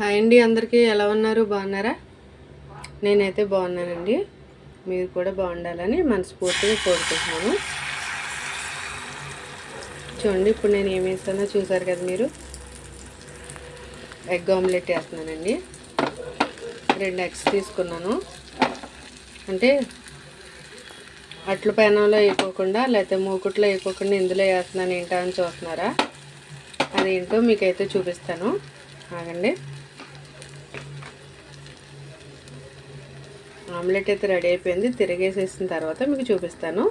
Hi అండి అందరికీ ఎలా ఉన్నారు? బాగున్నారా? నేనైతే బాగున్నానండి. మీరు కూడా బాగుండాలని మనస్ఫూర్తిగా కోరుకుంటున్నాను. చూడండి ఇప్పుడు నేను ఏమి వేస్తానో చూసారు కదా మీరు? ఎగ్ ఆమ్లెట్ వేస్తున్నానండి. రెండు ఎగ్స్ తీసుకున్నాను. అంటే అట్ల పెనంలో వేయకోకుండా లేకపోతే మూకుట్లో వేయకోకుండా ఇందులో వేస్తున్నాను ఏంటో అని చూస్తున్నారా? అదేంటో మీకైతే చూపిస్తాను. ఆగండి. ఆమ్లెట్ అయితే రెడీ అయిపోయింది. తిరిగేసేసిన తర్వాత మీకు చూపిస్తాను.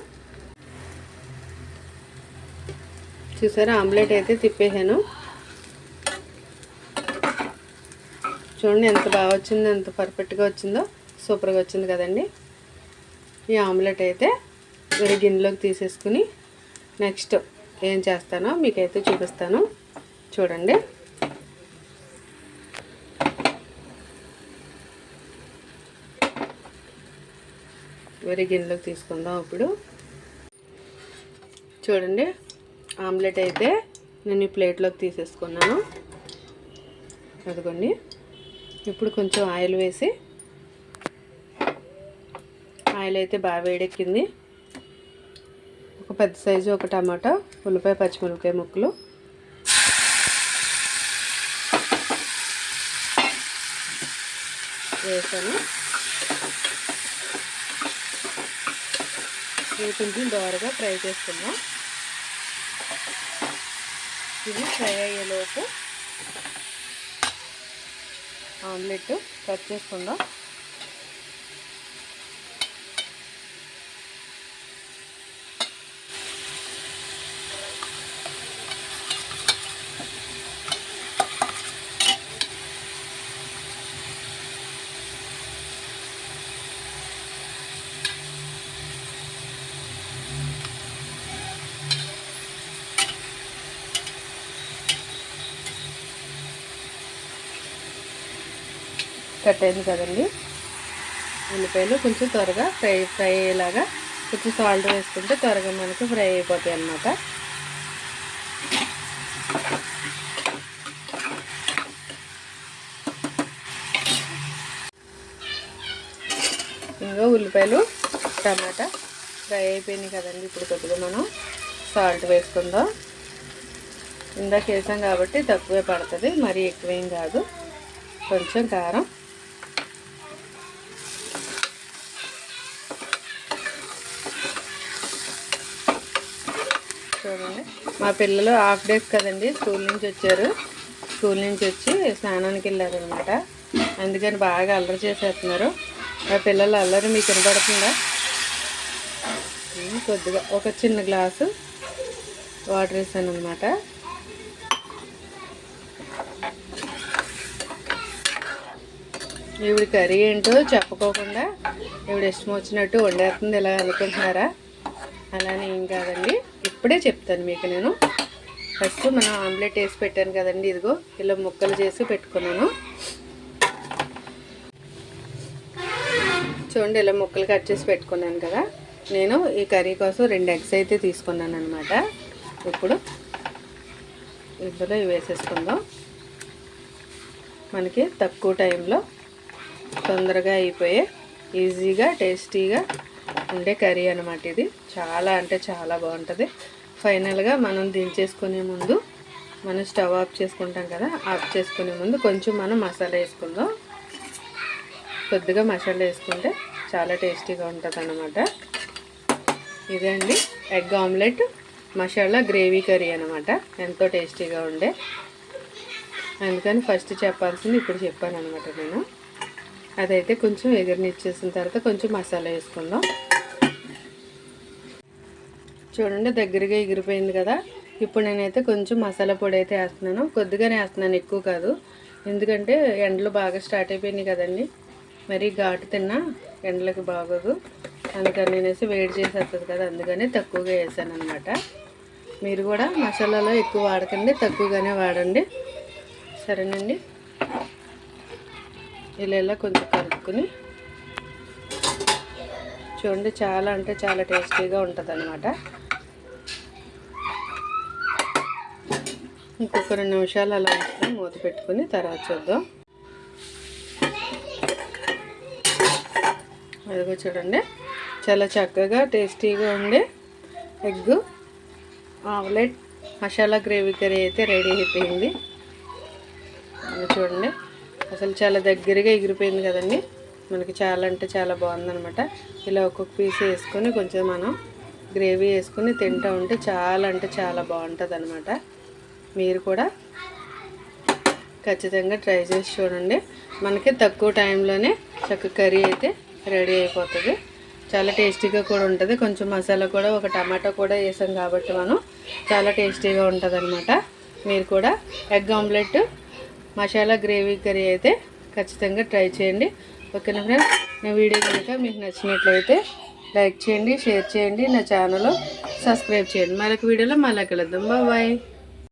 చూసారా? ఆమ్లెట్ అయితే తిప్పేసాను చూడండి ఎంత బాగా వచ్చిందో ఎంత పర్ఫెక్ట్గా వచ్చిందో. సూపర్గా వచ్చింది కదండి. ఈ ఆమ్లెట్ అయితే వేరే గిన్నెలోకి తీసేసుకుని నెక్స్ట్ ఏం చేస్తానో మీకైతే చూపిస్తాను. చూడండి. వేరే గిన్నెలోకి తీసుకుందాం ఇప్పుడు. చూడండి ఆమ్లెట్ అయితే నేను ఈ ప్లేట్లోకి తీసేసుకున్నాను. అదిగోండి ఇప్పుడు కొంచెం ఆయిల్ వేసి ఆయిల్ అయితే బాగా వేడెక్కింది. ఒక పెద్ద సైజు ఒక టమాటా ఉల్లిపాయ పచ్చిమిరపకాయ ముక్కలు. వేసాను. ఇవి కొంచెం దోరగా ఫ్రై చేసుకున్నాం ఇది ఫ్రై అయ్యేలోపు ఆమ్లెట్ కట్ చేసుకుందాం. కట్ అయింది కదండి. ఉల్లిపాయలు కొంచెం త్వరగా ఫ్రై ఫ్రై అయ్యేలాగా కొంచెం సాల్ట్ వేసుకుంటే త్వరగా మనకు ఫ్రై అయిపోతాయి అన్నమాట. ఇంకా ఉల్లిపాయలు టమాటా ఫ్రై అయిపోయినాయి కదండి. ఇప్పుడు కొద్దిగా మనం సాల్ట్ వేసుకుందాం. ఇందాక వేసాం కాబట్టి తక్కువే పడుతుంది మరీ ఎక్కువేం కాదు. కొంచెం కారం చూడండి మా పిల్లలు హాఫ్ డేస్ కదండి స్కూల్ నుంచి వచ్చారు. స్కూల్ నుంచి వచ్చి స్నానానికి వెళ్ళారనమాట. అందుకని బాగా అల్లరి చేసేస్తున్నారు. మా పిల్లలు అల్లరి మీకు వినపడుతుందా? కొద్దిగా ఒక చిన్న గ్లాసు వాటర్ వేసాను అనమాట ఇవిడ కర్రీ ఏంటో చెప్పుకోకుండా ఇవిడ ఇష్టం వచ్చినట్టు వండేస్తుంది ఇలా అనుకుంటున్నారా? అలానే ఏం కాదండి. ఇప్పుడే చెప్తాను మీకు నేను. ఫస్ట్ మనం ఆమ్లెట్ వేసి పెట్టాను కదండి ఇదిగో. ఇలా ముక్కలు చేసి పెట్టుకున్నాను. చూడండి ఇలా ముక్కలు కట్ చేసి పెట్టుకున్నాను కదా. నేను ఈ కర్రీ కోసం రెండు ఎగ్స్ అయితే తీసుకున్నాను అనమాట ఇప్పుడు ఇందులో ఇవి వేసేసుకుందాం. మనకి తక్కువ టైంలో తొందరగా అయిపోయే ఈజీగా టేస్టీగా ఉండే కర్రీ అనమాట ఇది. చాలా అంటే చాలా బాగుంటుంది. ఫైనల్గా మనం దించేసుకునే ముందు మనం స్టవ్ ఆఫ్ చేసుకుంటాం కదా ఆఫ్ చేసుకునే ముందు కొంచెం మనం మసాలా వేసుకుందాం. కొద్దిగా మసాలా వేసుకుంటే చాలా టేస్టీగా ఉంటుంది అనమాట ఇదే అండి egg omelette masala gravy curry అనమాట ఎంతో టేస్టీగా ఉండే. అందుకని ఫస్ట్ చెప్పాల్సింది ఇప్పుడు చెప్పాను అనమాట నేను. అదైతే కొంచెం ఎగిరినిచ్చేసిన తర్వాత కొంచెం మసాలా వేసుకుందాం. చూడండి దగ్గరగా ఎగిరిపోయింది కదా. ఇప్పుడు నేనైతే కొంచెం మసాలా పొడి అయితే వేస్తున్నాను. కొద్దిగానే వేస్తున్నాను ఎక్కువ కాదు. ఎందుకంటే ఎండలు బాగా స్టార్ట్ అయిపోయినాయి కదండి. మరి ఘాటు తిన్నా ఎండలకు బాగోదు. అందుకని నేనేసి వేడి చేసేస్తుంది కదా అందుకని తక్కువగా వేసాను అనమాట మీరు కూడా మసాలాలో ఎక్కువ వాడకండి తక్కువగానే వాడండి. సరేనండి. ఇలా ఇలా కొంచెం కలుపుకొని చూడండి చాలా అంటే చాలా టేస్టీగా ఉంటుంది అనమాట ఇంకొక రెండు నిమిషాలు అలా ఉంచుకొని మూత పెట్టుకుని తర్వాత చూద్దాం. అదిగో చూడండి. చాలా చక్కగా టేస్టీగా ఉండే egg omelette masala gravy curry అయితే రెడీ అయిపోయింది. చూడండి. అసలు చాలా దగ్గరగా ఎగిరిపోయింది కదండి. మనకి చాలా అంటే చాలా బాగుందనమాట ఇలా ఒక్కొక్క పీస్ వేసుకొని కొంచెం మనం గ్రేవీ వేసుకొని తింటూ ఉంటే చాలా అంటే చాలా బాగుంటుంది అనమాట మీరు కూడా ఖచ్చితంగా ట్రై చేసి చూడండి. మనకి తక్కువ టైంలోనే చక్క కర్రీ అయితే రెడీ అయిపోతుంది. చాలా టేస్టీగా కూడా ఉంటుంది. కొంచెం మసాలా కూడా ఒక టమాటా కూడా వేసాం కాబట్టి మనం చాలా టేస్టీగా ఉంటుంది అనమాట మీరు కూడా egg omelette masala gravy curry అయితే ఖచ్చితంగా ట్రై చేయండి. ఓకేనా ఫ్రెండ్స్? నా వీడియో కనుక మీకు నచ్చినట్లయితే లైక్ చేయండి షేర్ చేయండి. నా ఛానల్ సబ్స్క్రైబ్ చేయండి. మరొక వీడియోలో మళ్ళీ కలుద్దాం. బాయ్.